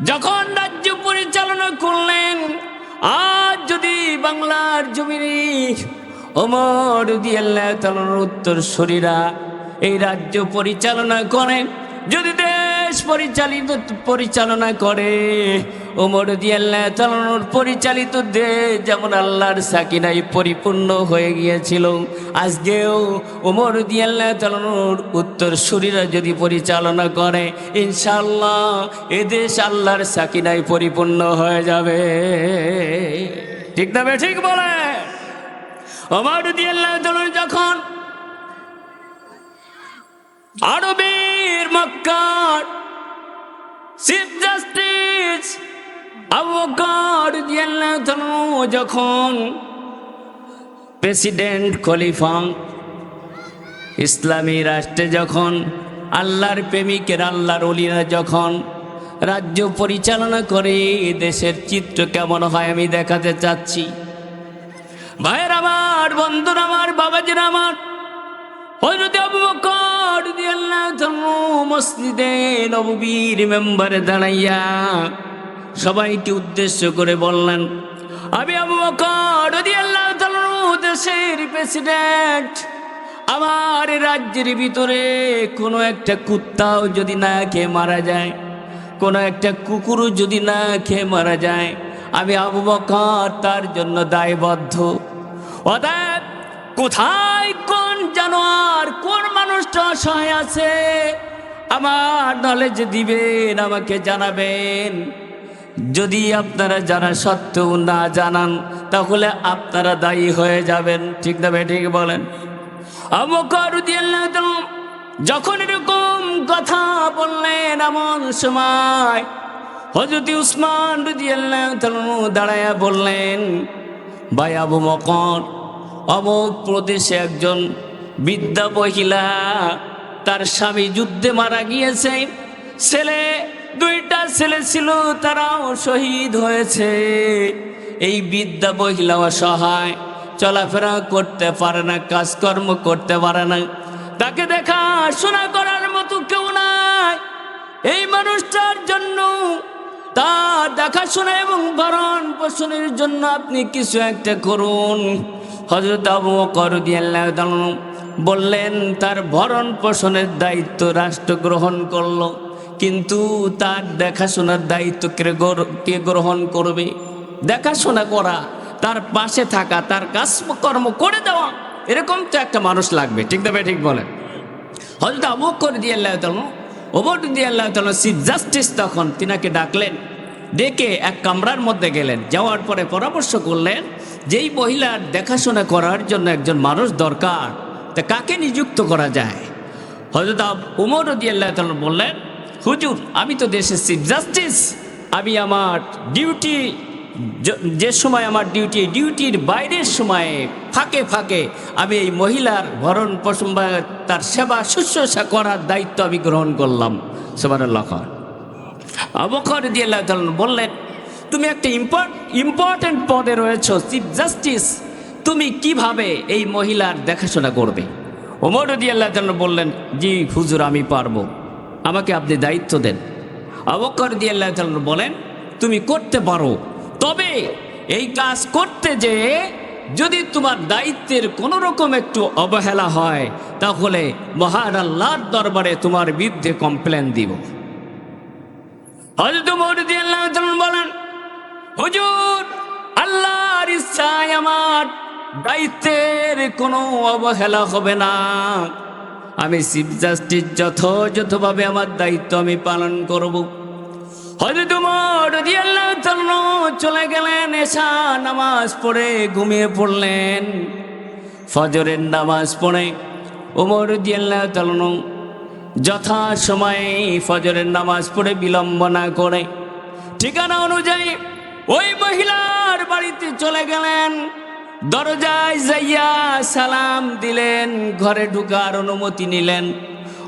যখন রাজ্য পরিচালনা করলেন, আজ যদি বাংলার জমিনে দিয়াল্লাহ তালার উত্তর শরীরা এই রাজ্য পরিচালনা করেন যদি দেশ পরিচালিত পরিচালনা করে ওমর দিয়াল্লাহ তালানোর পরিচালিত দেশ যেমন আল্লাহর সাকিনাই পরিপূর্ণ হয়ে গিয়েছিল, আজকেও ওমর দিয়াল্লাহ চালানোর উত্তর শরীরা যদি পরিচালনা করে ইনশাল্লাহ এদেশ আল্লাহর সাকিনাই পরিপূর্ণ হয়ে যাবে। ঠিক না ঠিক বলে? ওমর দিয়াল্লাহ তালান যখন আরবের মক্কার চিফ জাস্টিস আবকার যখন প্রেসিডেন্ট খলিফা ইসলামী রাষ্ট্রে যখন আল্লাহর প্রেমিকের আল্লাহর অলিরা যখন রাজ্য পরিচালনা করে দেশের চিত্র কেমন হয় আমি দেখাতে চাচ্ছি। ভাইয়ের আমার, বন্ধুর আমার, বাবাজির আমার মসজিদে নববীর মেম্বারে দাঁড়াইয়া সবাইকে উদ্দেশ্য করে বললেন, আমি আবু দেশের প্রেসিডেন্ট। আমার রাজ্যের ভিতরে কোনো একটা কুত্তাও যদি না খেয়ে মারা যায়, কোনো একটা কুকুরও যদি না খেয়ে মারা যায়, আমি আবু বকর তার জন্য দায়বদ্ধ। অতএব কোথায় কোন জানোয়ার, কোন মানুষটা অসহায় আছে, আমার নলেজ দিবেন, আমাকে জানাবেন। যদি আপনারা জানা সত্ত্বেও না জানান, তাহলে আপনারা দায়ী হয়ে যাবেন। ঠিক না ঠিক বলেন? যখন এরকম কথা বললেন এমন সময় হজরত উসমান দাঁড়ায়া বললেন, ভাই আবু মকর অমুক প্রদেশে একজন বিদ্যা মহিলা, তার স্বামী যুদ্ধে মারা গিয়েছে। ছেলে দুইটা ছেলে ছিল, তারাও শহীদ হয়েছে। এই বিদ্যা মহিলা অসহায়, চলাফেরা করতে পারে না, কাজকর্ম করতে পারে না। তাকে দেখা, শোনা করার মতো কেউ নাই। এই মানুষটার জন্য, তার দেখাশোনা এবং ভরণ পোষণের জন্য আপনি কিছু একটা করুন। হজরত আবু করদিয়াল্লাহ বললেন, তার ভরণ পোষণের দায়িত্ব রাষ্ট্র গ্রহণ করল। কিন্তু তার দেখাশোনার দায়িত্ব কে গ্রহণ করবে? দেখাশোনা করা, তার পাশে থাকা, তার কাজকর্ম করে দেওয়া, এরকম তো একটা মানুষ লাগবে। ঠিক দেবে ঠিক বলেন? হজরত আবু করে দিয়ে আল্লাহ তালন ওবর দিয়ে আল্লাহ তালন চিফ জাস্টিস তখন তিনাকে ডাকলেন। ডেকে এক কামরার মধ্যে গেলেন। যাওয়ার পরে পরামর্শ করলেন যেই মহিলার দেখাশোনা করার জন্য একজন মানুষ দরকার। তা কাকে নিযুক্ত করা যায়? হজরত উমর রদি আল্লাহ বললেন হুজুর, আমি তো দেশের চিফ জাস্টিস আমি আমার ডিউটি যে সময় আমার ডিউটি ডিউটির বাইরের সময়ে ফাঁকে ফাঁকে আমি এই মহিলার ভরণ পোষণ বা তার সেবা শুশ্রূষা করার দায়িত্ব আমি গ্রহণ করলাম। সেবার লখন অবকর দিয়ে বললেন, তুমি একটা ইম্পর্ট ইম্পর্ট্যান্ট পদে রয়েছ চিফ জাস্টিস তুমি কীভাবে এই মহিলার দেখাশোনা করবে? ওমর দিয়ে আল্লাহ বললেন, জি হুজুর, আমি পারব। আমাকে আপনি দায়িত্ব দেন। অবকর দিয়ে আল্লাহ বলেন, তুমি করতে পারো। তবে এই কাজ করতে যে যদি তোমার দায়িত্বের কোনো রকম একটু অবহেলা হয়, তাহলে মহান আল্লাহর দরবারে তোমার বিরুদ্ধে কমপ্লেন দিব। আল্লাহ বলেন, হুজুর, আল্লাহর ইচ্ছায় আমার দায়িত্বের কোনো অবহেলা হবে না। আমি চিফ জাস্টিস যথাযথভাবে আমার দায়িত্ব আমি পালন করব। চলে গেলেন, এসা নামাজ পড়ে ঘুমিয়ে পড়লেন। ফজরের নামাজ পড়ে ওমর দিয়াল্লাহ তালন যথা সময়ে ফজরের নামাজ পড়ে বিলম্ব না করে। ঠিকানা অনুযায়ী ওই মহিলার বাড়িতে চলে গেলেন। দরজায় যাইয়া সালাম দিলেন, ঘরে ঢুকার অনুমতি নিলেন।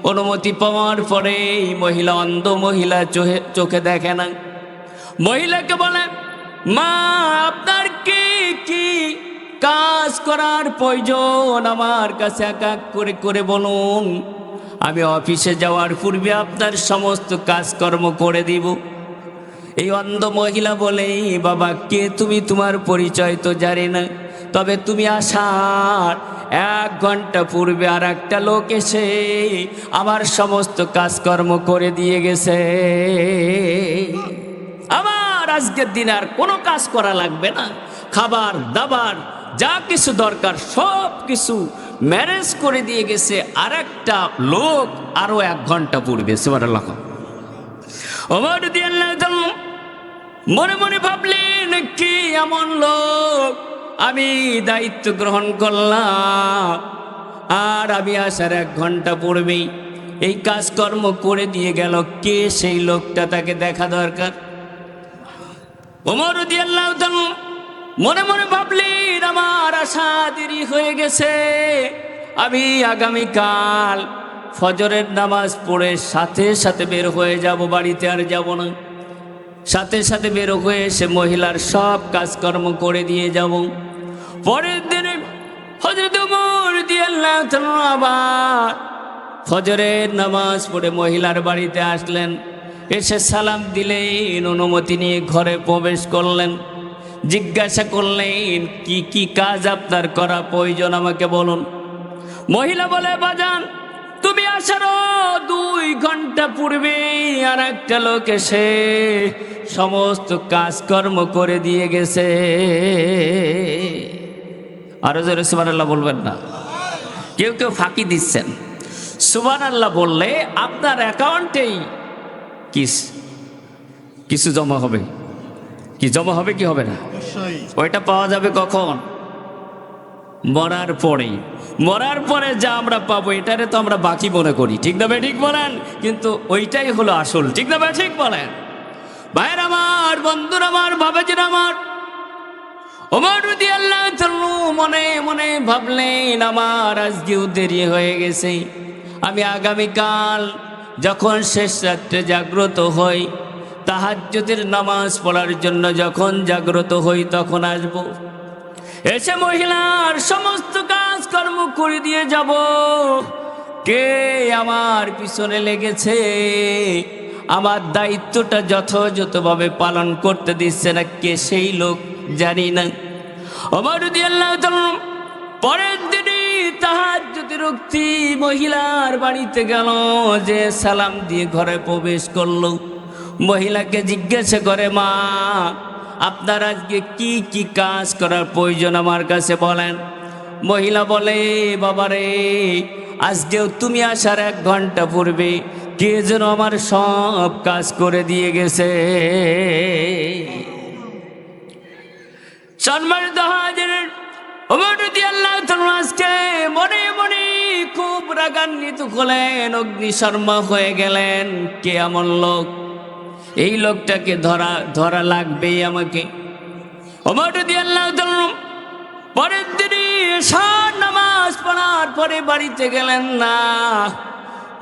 অনুমতি পাওয়ার পরে এই মহিলা অন্ধ মহিলা চোখে চোখে দেখে না। মহিলাকে বলে, মা, আপনার কি কি কাজ করার প্রয়োজন? আমার কাছে এক এক করে করে বলুন। আমি অফিসে যাওয়ার পূর্বে আপনার সমস্ত কাজকর্ম করে দিব। এই অন্ধ মহিলা বলেই বাবা, কে তুমি? তোমার পরিচয় তো জানি না। তবে তুমি আসার এক ঘণ্টা পূর্বে আর একটা লোক এসে আমার সমস্ত কাজকর্ম করে দিয়ে গেছে। আমার আজকের দিন আর কোনো কাজ করা লাগবে না। খাবার, দাবার, যা কিছু দরকার সব কিছু ম্যানেজ করে দিয়ে গেছে আর একটা লোক আরও এক ঘণ্টা পূর্বে। সেবার দিয়াল্লাহ মনে মনে ভাবলেন, কি এমন লোক? আমি দায়িত্ব গ্রহণ করলাম। আর আমি আসার এক ঘণ্টা পড়বেই এই কাজকর্ম করে দিয়ে গেল কে সেই লোকটা তাকে দেখা দরকার। ওমর দিয়াল্লাহ মনে মনে ভাবলেন, আমার আশা দেরি হয়ে গেছে। আমি আগামীকাল ফজরের নামাজ পড়ে সাথে সাথে বের হয়ে যাব, বাড়িতে আর যাব না। সাথে সাথে বের হয়ে সে মহিলার সব কাজকর্ম করে দিয়ে যাব। পরের দিনে হজরত উমর দিয়াল্লাহ আবার ফজরের নামাজ পড়ে মহিলার বাড়িতে আসলেন। এসে সালাম দিলেন, অনুমতি নিয়ে ঘরে প্রবেশ করলেন। জিজ্ঞাসা করলেন, কি কি কাজ আপনার করা প্রয়োজন আমাকে বলুন? মহিলা বলে, বাজান, তুমি আসারও দুই ঘণ্টা পূর্বে আর একটা লোক এসে সমস্ত কাজকর্ম করে দিয়ে গেছে। আরও জোরে সুবান আল্লাহ বলবেন না। কেউ কেউ ফাঁকি দিচ্ছেন। সুবান আল্লাহ বললে আপনার অ্যাকাউন্টেই কিস কিছু জমা হবে। কি জমা হবে কি হবে না? ওইটা পাওয়া যাবে কখন? মরার পরেই। মরার পরে যা আমরা পাবো এটারে তো আমরা বাকি মনে করি। ঠিক না ঠিক বলেন? কিন্তু ওইটাই হলো আসল। ঠিক না ঠিক বলেন? ভাইয়ের আমার বন্ধুর আমার বাবাজির আমার আল্লাহ মনে মনে ভাবলেন, আমার আজকেও দেরি হয়ে গেছে, আমি আগামীকাল যখন শেষ রাত্রে জাগ্রত হই, তাহাজ্জুদের নামাজ পড়ার জন্য যখন জাগ্রত হই তখন আসব। এসে মহিলার সমস্ত কাজ কর্ম করে দিয়ে যাব। কে আমার পিছনে লেগেছে? আমার দায়িত্বটা যথাযথভাবে পালন করতে দিচ্ছে না, কে সেই লোক? জানি না। যদি আল্লাহ পরের দিনই তাহার যদি রক্তি মহিলার বাড়িতে গেল যে সালাম দিয়ে ঘরে প্রবেশ করল। মহিলাকে জিজ্ঞাসা করে, মা, আপনার আজকে কি কি কাজ করার প্রয়োজন আমার কাছে বলেন? মহিলা বলে, বাবারে, আজকেও তুমি আসার এক ঘণ্টা পূর্বে কে যেন আমার সব কাজ করে দিয়ে গেছে? সম্মানিত হাজির অমরদি আল্লাহ তাআলা আজকে মনে মনে খুব হলেন অগ্নি শর্মা হয়ে গেলেন। কে এমন লোক? এই লোকটাকে ধরা ধরা লাগবেই আমাকে। পরের এশার নামাজ পড়ার পরে বাড়িতে গেলেন না।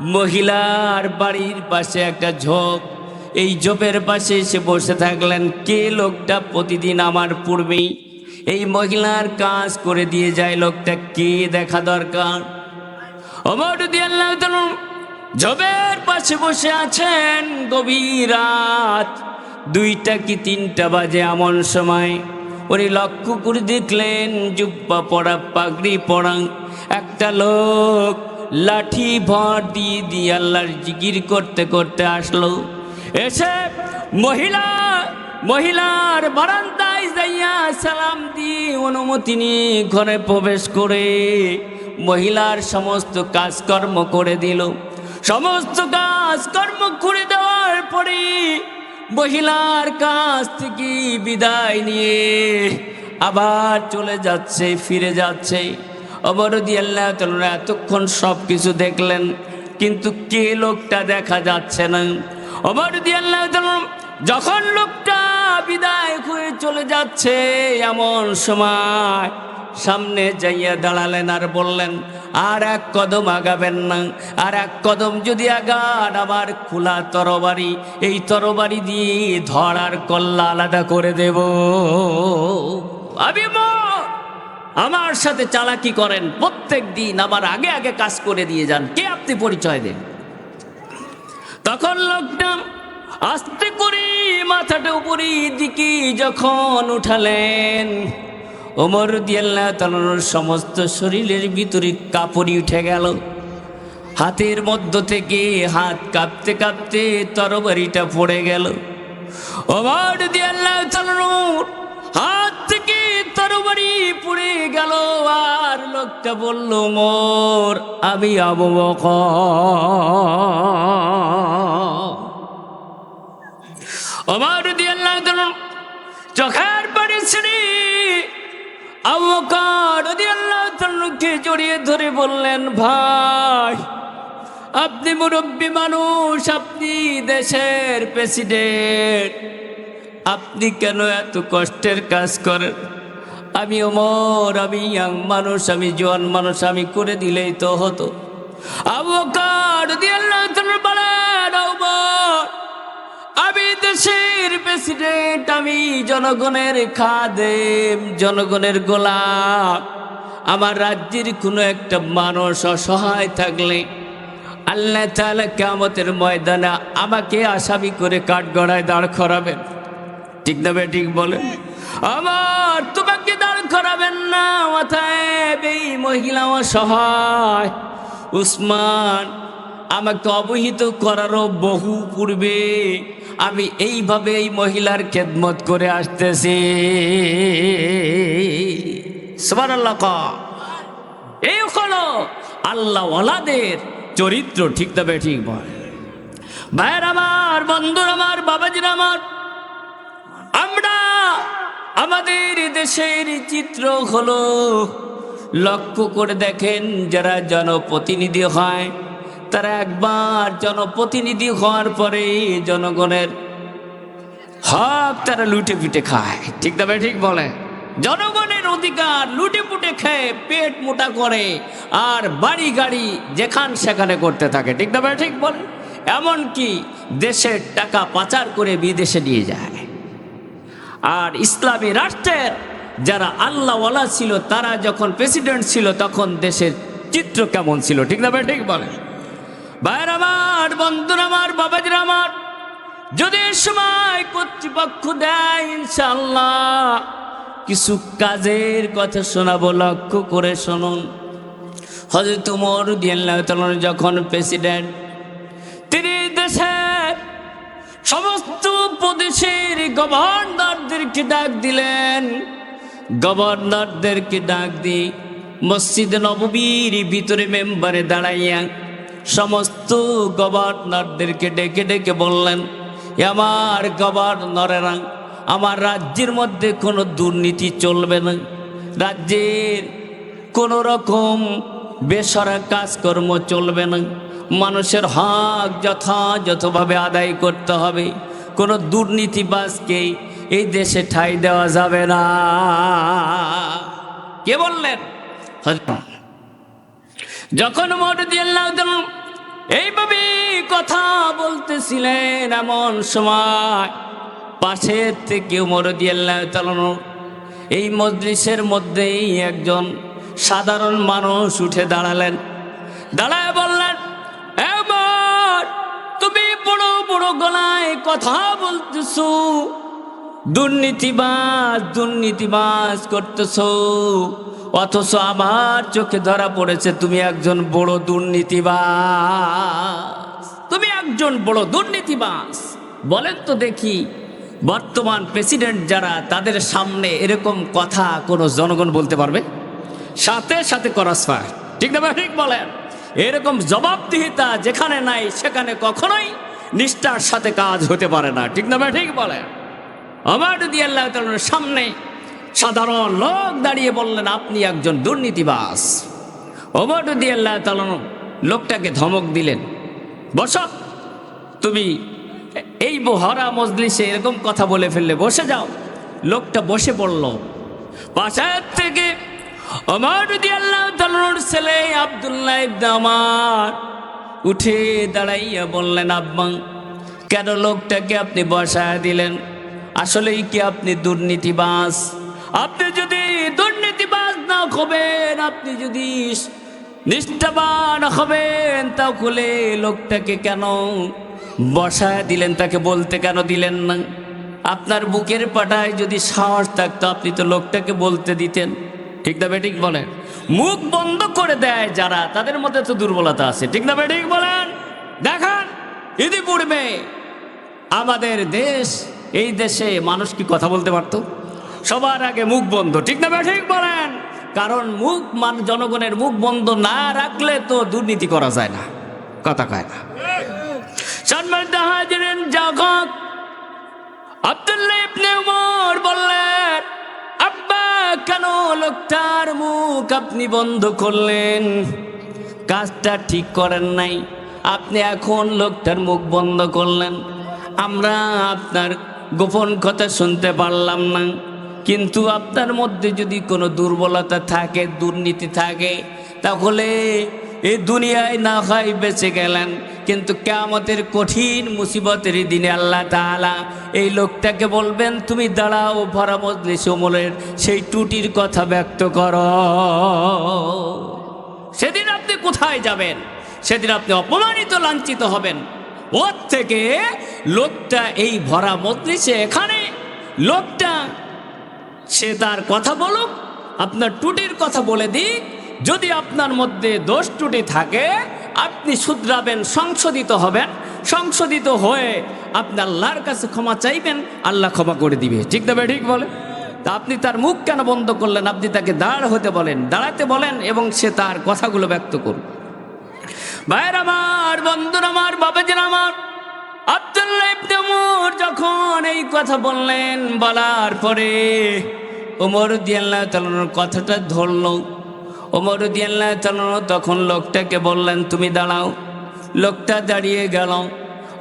মহিলার বাড়ির পাশে একটা ঝোপ এই ঝোপের পাশে এসে বসে থাকলেন কে লোকটা প্রতিদিন আমার পূর্বেই? এই মহিলার কাজ করে দিয়ে যায় লোকটা, কে দেখা দরকার? ঝোপের পাশে বসে আছেন গভীর রাত দুইটা কি তিনটা বাজে এমন সময়। উনি লক্ষ্য করে দেখলেন জুব্বা পড়া পাগড়ি পড়া একটা লোক লাঠি ভর দিয়ে দিয়ে আল্লাহর জিগির করতে করতে আসলো। এসে মহিলা, মহিলার বারান্দায় যাইয়া সালাম দিয়ে অনুমতি নিয়ে ঘরে প্রবেশ করে মহিলার সমস্ত কাজকর্ম করে দিল। সমস্ত কাজকর্ম করে দেওয়ার পরে মহিলার কাছ থেকে বিদায় নিয়ে আবার চলে যাচ্ছে, ফিরে যাচ্ছে। অবরদি আল্লাহ তাআলা এতক্ষণ সব কিছু দেখলেন, কিন্তু কে লোকটা দেখা যাচ্ছে না। যখন লোকটা বিদায় হয়ে চলে যাচ্ছে এমন সময়, সামনে যাইয়া দাঁড়ালেন আর বললেন, আর এক কদম আগাবেন না, আর এক কদম যদি আগান, আমার খোলা তরবারি, এই তরবারি দিয়ে ধরার কল্লা আলাদা করে দেব আমি মর। আমার সাথে চালাকি করেন, প্রত্যেক দিন আমার আগে আগে কাজ করে দিয়ে যান, কে আপনি পরিচয় দেন তখন লোকটা আস্তে করে মাথাটা উপরের দিকে যখন উঠালেন, ওমর দিয়াল্লাহ তালানোর সমস্ত শরীরের ভিতরে কাপড়ি উঠে গেল। হাতের মধ্য থেকে হাত কাঁপতে কাঁপতে তরবারিটা পড়ে গেল। ওমর দিয়াল্লাহ তালানোর হাত থেকে তরবারি পড়ে গেল আর লোকটা বলল মোর আমি আবু বকর। আমার দিয়াল্লাহ তাআলা চোখের পানি ছেড়ে তাআলাকে জড়িয়ে ধরে বললেন, ভাই, আপনি মুরব্বী মানুষ, আপনি দেশের প্রেসিডেন্ট। আপনি কেন এত কষ্টের কাজ করেন? আমি অমর আমি ইয়াং মানুষ, আমি জোয়ান মানুষ, আমি করে দিলেই তো হতো। আবকার দিয়াল্লাহ তাআলা বলেন আমি দেশের প্রেসিডেন্ট আমি জনগণের খাদেম, জনগণের গোলাম। আমার রাজ্যের কোনো একটা মানুষ অসহায় থাকলে আল্লাহ তাআলা কেমতের ময়দানে আমাকে আসামি করে কাঠগড়ায় দাঁড় করাবেন। ঠিক না ঠিক বলে আমার তোমাকে দাঁড় করাবেন না মাথায় এই মহিলা অসহায়, উসমান আমাকে অবহিত করারও বহু পূর্বে আমি এইভাবে এই মহিলার খেদমত করে আসতেছি। সবার আল্লাহ এই হলো আল্লাহ ওলাদের চরিত্র, ঠিক তবে ঠিক বল। ভাইয়ের আমার, বন্ধুর আমার, বাবাজির আমার, আমরা আমাদের দেশের চিত্র হলো, লক্ষ্য করে দেখেন যারা জনপ্রতিনিধি হয় তারা একবার জনপ্রতিনিধি হওয়ার পরে জনগণের হক তারা লুটে পিটে খায়। ঠিক তবে ঠিক বলে? জনগণের অধিকার লুটে পুটে খেয়ে পেট মোটা করে আর বাড়ি গাড়ি যেখান সেখানে করতে থাকে। ঠিক তবে ঠিক বলে? এমনকি দেশের টাকা পাচার করে বিদেশে নিয়ে যায়। আর ইসলামী রাষ্ট্রের যারা আল্লাহওয়ালা ছিল, তারা যখন প্রেসিডেন্ট ছিল, তখন দেশের চিত্র কেমন ছিল? ঠিক না ঠিক বলে? ভাইয়ের আমার, বন্ধুর আমার, বাবাজির আমার, যদি সময় কর্তৃপক্ষ দেয় ইনশাল্লাহ কিছু কাজের কথা শোনাবো, লক্ষ্য করে শুনুন। হজরত উমর দিয়াল্লাহ যখন প্রেসিডেন্ট, তিনি দেশের সমস্ত প্রদেশের গভর্নরদেরকে ডাক দিলেন। গভর্নরদেরকে ডাক দি মসজিদ নববীর ভিতরে মেম্বারে দাঁড়াইয়া সমস্ত গভর্নরদেরকে ডেকে ডেকে বললেন, "এ আমার গভর্নরেরা, আমার রাজ্যের মধ্যে কোনো দুর্নীতি চলবে না। রাজ্যের কোনো রকম বেসরা কাজকর্ম চলবে না। মানুষের হক যথাযথভাবে আদায় করতে হবে। কোনো দুর্নীতিবাজকে এই দেশে ঠাই দেওয়া যাবে না। কে বললেন? যখন এইভাবে কথা বলতেছিলেন এমন সময়, পাশের থেকে মরদিয়াল্লাহ এই মজলিসের মধ্যেই একজন সাধারণ মানুষ উঠে দাঁড়ালেন। দাঁড়ায় বললেন তুমি বড় বড় গলায় কথা বলতেছো, দুর্নীতিবাজ দুর্নীতিবাজ করতেছো। অথচ আমার চোখে ধরা পড়েছে, তুমি একজন বড় দুর্নীতিবাজ। তুমি একজন বড় দুর্নীতিবাজ। বলেন তো দেখি, বর্তমান প্রেসিডেন্ট যারা, তাদের সামনে এরকম কথা কোনো জনগণ বলতে পারবে? সাথে সাথে করাস ঠিক না ঠিক বলেন? এরকম জবাবদিহিতা যেখানে নাই, সেখানে কখনোই নিষ্ঠার সাথে কাজ হতে পারে না। ঠিক না ঠিক বলেন? আমার যদি আল্লাহ সামনে সাধারণ লোক দাঁড়িয়ে বললেন, আপনি একজন দুর্নীতিবাস ওমর যদি আল্লাহ তালন লোকটাকে ধমক দিলেন, বস, তুমি এই বহরা মজলিসে এরকম কথা বলে ফেললে বসে যাও। লোকটা বসে পড়ল। পাশের থেকে ছেলে উঠে দাঁড়াইয়া বললেন, আব্বা, কেন লোকটাকে আপনি বসায় দিলেন? আসলেই কি আপনি দুর্নীতিবাজ? আপনি যদি দুর্নীতিবাজ না হবেন, আপনি যদি নিষ্ঠাবান হবেন তা খুলে লোকটাকে কেন বসায় দিলেন, তাকে বলতে কেন দিলেন না? আপনার বুকের পাটায় যদি সাহস থাকতো, আপনি তো লোকটাকে বলতে দিতেন। ঠিক না বেঠিক বলেন? মুখ বন্ধ করে দেয় যারা, তাদের মধ্যে তো দুর্বলতা আছে। ঠিক না বেঠিক বলেন? দেখান, ইতিপূর্বে আমাদের দেশ, এই দেশে মানুষ কি কথা বলতে পারতো? সবার আগে মুখ বন্ধ। ঠিক না ঠিক বলেন? কারণ মুখ মান জনগণের মুখ বন্ধ না রাখলে তো দুর্নীতি করা যায় না। কথা কয় না। সম্মানিত হাজিরেন জগৎ আব্দুল্লাহ ইবনে উমর বললেন, আব্বা, কেন লোকটার মুখ আপনি বন্ধ করলেন? কাজটা ঠিক করেন নাই। আপনি এখন লোকটার মুখ বন্ধ করলেন। আমরা আপনার গোপন কথা শুনতে পারলাম না। কিন্তু আপনার মধ্যে যদি কোনো দুর্বলতা থাকে, দুর্নীতি থাকে, তাহলে এই দুনিয়ায় না হয় বেঁচে গেলেন। কিন্তু কেয়ামতের কঠিন মুসিবতের দিনে আল্লাহ তাআলা এই লোকটাকে বলবেন, তুমি দাঁড়াও, ভরা মজলিস ওমরের সেই টুটির কথা ব্যক্ত করো। সেদিন আপনি কোথায় যাবেন? সেদিন আপনি অপমানিত, লাঞ্ছিত হবেন। ওর থেকে লোকটা এই ভরা মজলিসে এখানে লোকটা সে তার কথা বলুক, আপনার টুটির কথা বলে দিক। যদি আপনার মধ্যে দোষ ত্রুটি থাকে, আপনি শুধরাবেন, সংশোধিত হবেন। সংশোধিত হয়ে আপনি আল্লাহর কাছে ক্ষমা চাইবেন, আল্লাহ ক্ষমা করে দিবে। ঠিক দেবে ঠিক বলে? তা আপনি তার মুখ কেন বন্ধ করলেন? আপনি তাকে দাঁড় হতে বলেন, দাঁড়াতে বলেন এবং সে তার কথাগুলো ব্যক্ত করুন ভাইয়ের আমার, বন্ধুর আমার, বাবাজির আমার আব্দুল্লাহ ইবনে যখন এই কথা বললেন, বলার পরে ওমর দিয়াল্লাহ কথাটা ধরল। ওমর দিয়াল্লাহ তখন লোকটাকে বললেন, তুমি দাঁড়াও। লোকটা দাঁড়িয়ে গেল।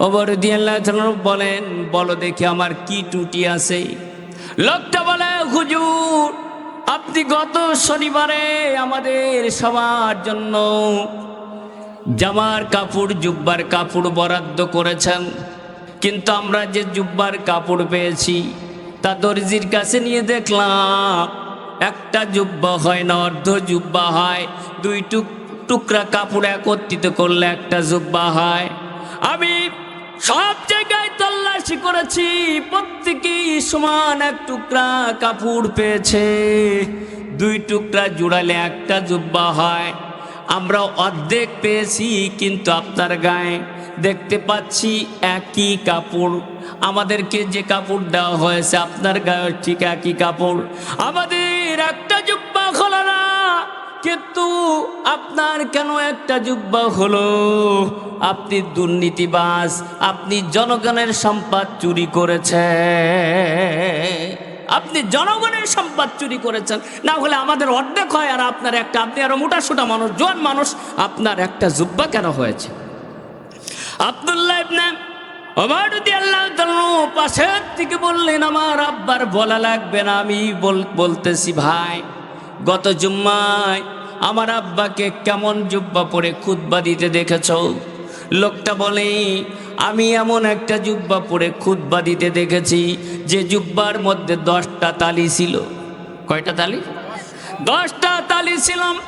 ওমর দিয়াল্লাহ তালুর বলেন, বলো দেখি আমার কি টুটি আছে? লোকটা বলে, হুজুর, আপনি গত শনিবারে আমাদের সবার জন্য জামার কাপড়, জুব্বার কাপড় বরাদ্দ করেছেন। কিন্তু আমরা যে জুব্বার কাপড় পেয়েছি, তা দর্জির কাছে নিয়ে দেখলাম, একটা জুব্বা হয় না, অর্ধ জুব্বা হয়। দুই টুক, টুকরা কাপড় একত্রিত করলে একটা জুব্বা হয়। আমি সব জায়গায় তল্লাশি করেছি প্রত্যেকেই সমান এক টুকরা কাপড় পেয়েছে। দুই টুকরা জুড়ালে একটা জুব্বা হয়। আমরা অর্ধেক পেয়েছি, কিন্তু আপনার গায়ে দেখতে পাচ্ছি একই কাপড়। আমাদেরকে যে কাপড় দেওয়া হয়েছে, আপনার গায়ে ঠিক একই কাপড়। আমাদের একটা জুব্বা খোলা না, কিন্তু আপনার কেন একটা জুব্বা হলো? আপনি দুর্নীতিবাস আপনি জনগণের সম্পদ চুরি করেছে আপনি জনগণের সম্পদ চুরি করেছেন। না হলে আমাদের অর্ধেক হয় আর আপনার একটা। আপনি আরও মোটা সোটা মানুষ, জোয়ান মানুষ, আপনার একটা জুব্বা কেন হয়েছে? আবদুল্লাহ পাশের বললেন, আমার আব্বার বলা লাগবে না, আমি বল- বলতেছি ভাই, গত জুম্মায় আমার আব্বাকে কেমন জুব্বা পরে খুতবা দিতে দেখেছ? লোকটা বলে আমি এমন একটা জুব্বা পরে খুতবা দিতে দেখেছি, যে জুব্বার মধ্যে দশটা তালি ছিল। কয়টা তালি? দশটা তালি ছিলাম।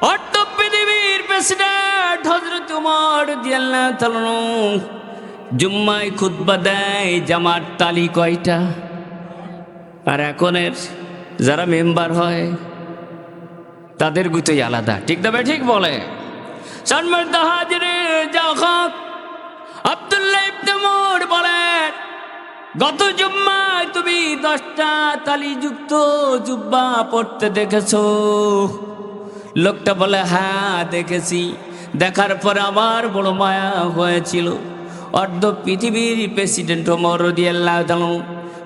অর্থ পৃথিবীর প্রেসিডেন্ট হজরত উমর জুম্মায় খুতবা দেয়, জামার তালি কয়টা? আর এখনের যারা মেম্বার হয়, তাদের গুতোই আলাদা। ঠিক তবে ঠিক বলে? হাজিরে যখন আব্দুল্লাহ ইবনে উমর বলেন, গত জুম্মায় তুমি দশটা তালিযুক্ত জুব্বা পড়তে দেখেছ। লোকটা বলে হ্যাঁ দেখেছি। দেখার পরে আমার বড় মায়া হয়েছিল। অর্ধ পৃথিবীর প্রেসিডেন্ট ওমর রদিয়াল্লাহ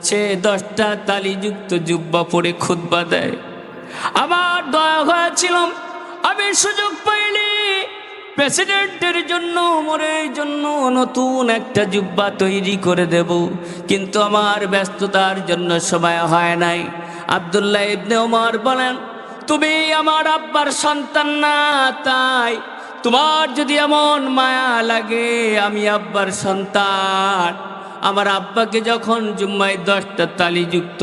সে দশটা তালিযুক্ত জুব্বা পরে খুতবা দেয়। আমার দয়া হয়েছিল, আমি সুযোগ পাইনি। প্রেসিডেন্টের জন্য মোরের জন্য নতুন একটা জুব্বা তৈরি করে দেব। কিন্তু আমার ব্যস্ততার জন্য সময় হয় নাই। আবদুল্লাহ ইবনে ওমর বলেন, তুমি আমার আব্বার সন্তান না, তাই তোমার যদি এমন মায়া লাগে, আমি আব্বার সন্তান। আমার আব্বাকে যখন জুম্মায় দশটা তালিযুক্ত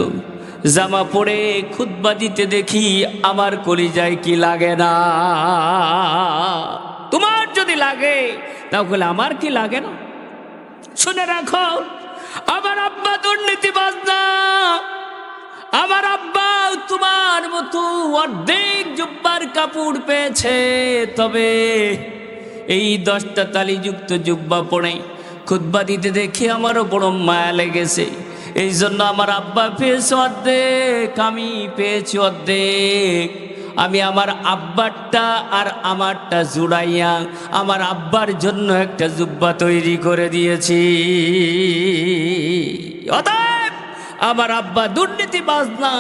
জামা পরে খুতবা দিতে দেখি, আমার কলিজায় কি লাগে না? তোমার যদি লাগে, তাহলে আমার কি লাগে না? শুনে রাখো, আমার আব্বা দুর্নীতিবাজ না আমার আব্বা তোমার মতো অর্ধেক জুব্বার কাপড় পেয়েছে। তবে এই দশটা তালিযুক্ত জুব্বা পড়ে খুদ্া দিতে দেখি আমারও বড় মায়া লেগেছে। এই জন্য আমার আব্বা পেয়েছে অর্ধেক, আমি পেয়েছি অর্ধেক। আমি আমার আব্বারটা আর আমারটা জুড়াইয়া আমার আব্বার জন্য একটা জুব্বা তৈরি করে দিয়েছি। অতএব আমার আব্বা দুর্নীতিবাজ না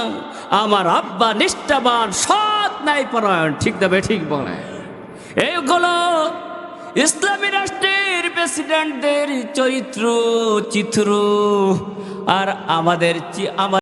আমার আব্বা নিষ্ঠাবান, সৎ নাই পরায়ণ ঠিক দেবে ঠিক বলে। এইগুলো ইসলামী রাষ্ট্রের প্রেসিডেন্টদের চরিত্র, চিত্র আর আমাদের আমার